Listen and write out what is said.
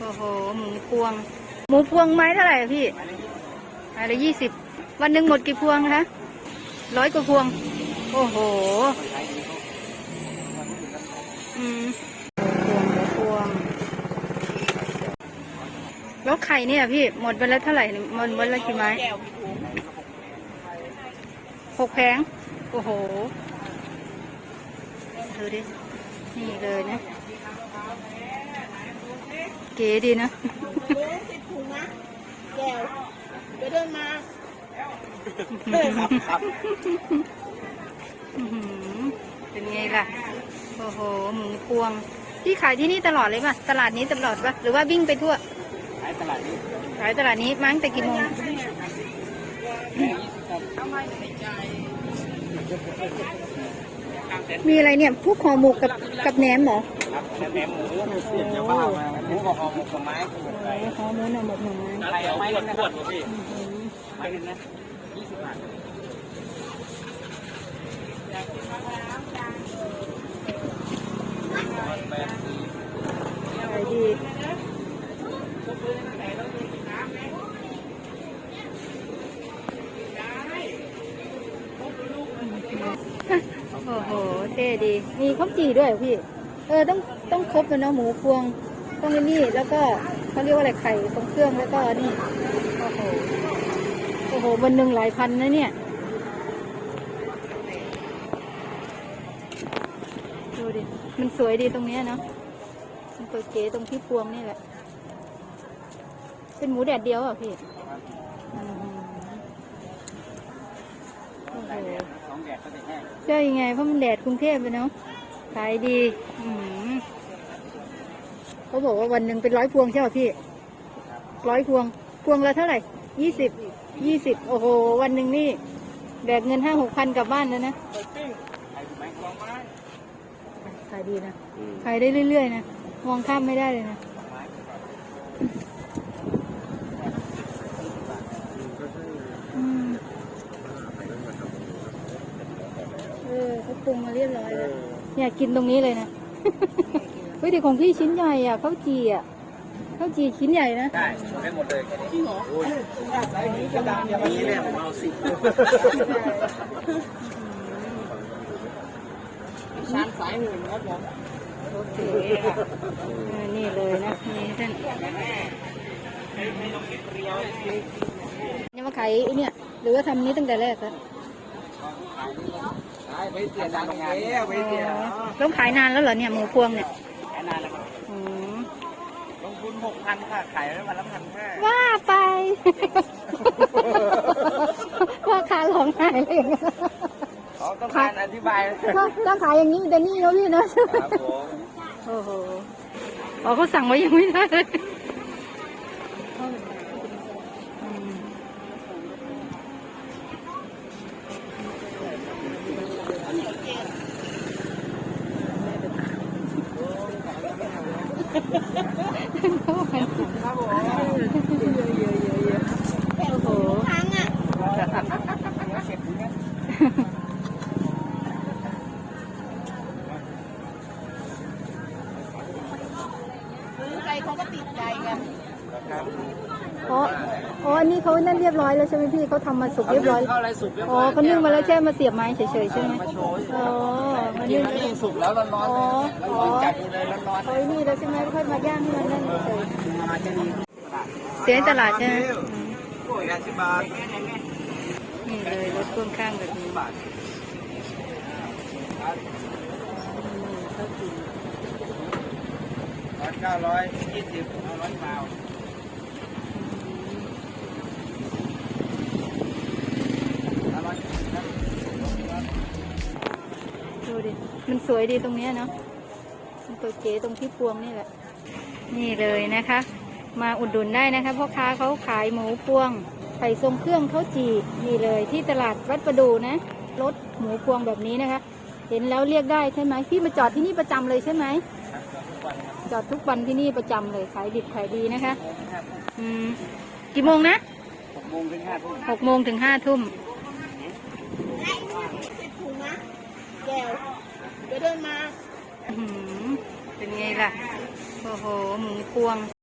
โอ้โห หมูพวง หมูพวงไม้เท่าไหร่อะพี่ไม้ละยี่สิบ วันหนึ่งหมดกี่พวงคะร้อยกว่าพวง โอ้โห อืมพวงพวง แล้วไข่เนี่ยพี่ หมดวันละเท่าไหร่ หมดวันละกี่ไม้ หกแผง โอ้โห ดูดิ นี่เลยนะ เก๋ดีนะเดินสิบถุงนะแก้วไปเดินมาอื้อหือเป็นไงล่ะ โอ้โห หมูพวง พี่ขายที่นี่ตลอดเลยป่ะ ตลาดนี้ตลอดป่ะ หรือว่าวิ่งไปทั่ว ขายตลาดนี้ ขายตลาดนี้มั้งแต่กี่โมงมี อะไรเนี่ยพวกห่อหมกกับกับแหนมเหรอครับแหนมหมูเสียบจะบ้ามาหมูกับหอมหมกกับไม้โอ้โหห่อหมูน่ะหมกหน่อไม้อะไรเอาไม้กันนะขวดพี่อื้อหือไม้กันนะยี่สิบบาท ขายดี โอ้โห เท่ดี มีข้าวจี่ด้วยพี่ เออต้องต้องครบเลยเนาะหมูพวงต้องนี่แล้วก็เขาเรียกว่าอะไรไข่ทรงเครื่องแล้วก็นี่โอ้โหโอ้โหวันหนึ่งหลายพันนะเนี่ยดูดิมันสวยดีตรงเนี้ยเนาะมันเปิดเก๋ตรงที่พวงนี่แหละ เป็นหมูแดดเดียวอะพี่โอ้โห แดดก็จะแห้งใช่ไงเพราะมันแดดกรุงเทพไปเนาะขายดีอืมเขาบอกว่าวันหนึ่งเป็นร้อยพวงใช่ป่ะพี่ร้อยพวง พวงละเท่าไหร่ยี่สิบยี่สิบโอ้โห วันหนึ่งนี่แบกเงินห้าหกพันกลับบ้านแล้วนะเปิดปิ้งขายถูกไหมลองไม้ขายดีนะขายได้เรื่อยๆนะมองข้ามไม่ได้เลยนะ อืมเออเขา ปรุงมาเรียบร้อยเลยเนี่ยกินตรงนี้เลยนะเฮ้ยแต่ของพี่ชิ้นใหญ่อะข้าวจีอะข้าวจีชิ้นใหญ่นะได้ได้หมดเลยจริงเหรอโอ้ยไอ้นี้กระดานอย่างนี้เนี่ยผมเอาสิบชานสายหนึ่งครับผมโอเคค่ะเออนี่เลยนะนี่ท่านนี่มาขายไอ้เนี่ย หรือว่าทำนี้ตั้งแต่แรกแล้วขาย ไปเตียดังงานไปเตียต้องขายนานแล้วเหรอเนี่ยหมูพวงเนี่ยขายนานแล้วครับอืมลงทุนหกพันค่ะขายได้วันละพันห้าว่าไปว่าคาหลงหายเลยเขาต้องการอธิบายถ้าถ้าขายอย่างนี้แต่นี่แล้วพี่นะครับผมโอ้โหอ๋อเขาสั่งไว้ยังไม่ได้เลยอืม เขาบอกให้สั่งครับผมโอ้โหครั้งอะซื้อไปเขาก็ติดใจกันครับ อ๋ออ๋ออันนี้เขานั่นเรียบร้อยแล้วใช่ไหมพี่เขาทำมาสุกเรียบร้อยเข้าอะไรสุกเรียบอ๋ร้ออยเขานึ่งมาแล้วแค่มาเสียบไม้เฉยๆใช่ไหมมาโชว์อ๋อมากินึ่นงแล้วนี่สุกแล้วร้อนๆเลยแล้วก็จัดเลยร้อนเขาไอ้นี่แล้วใช่ไหมค่อยมาย่างให้มันนั่นเฉยๆมาจะดีๆเสียในตลาดใช่ไหมอืมโอ้ยห้าสิบบาทนี่เลยรถพ่วงข้างแบบนี้บาทอืมข้าวจี่ร้อยเก้าร้อยยี่สิบเอาร้อยเปล่าเอา ดูดิ มันสวยดีตรงเนี้ยเนาะมันเปิดเก๋ตรงที่พวงนี่แหละ นี่เลยนะคะ มาอุดหนุนได้นะคะพ่อค้าเขาขายหมูพวงไข่ทรงเครื่องข้าวจี่นี่เลยที่ตลาดวัดประดูนะรถหมูพวงแบบนี้นะคะ เห็นแล้วเรียกได้ใช่ไหมพี่มาจอดที่นี่ประจำเลยใช่ไหมจอดทุกวันที่นี่ประจำเลยขายดิบขายดีนะคะ อืมกี่โมงนะหกโมงถึงห้าทุ่มหกโมงถึงห้าทุ่ม สิบถุงนะแก้วไปเดิน มาเป็นไงล่ะ โอ้โห หมูพวง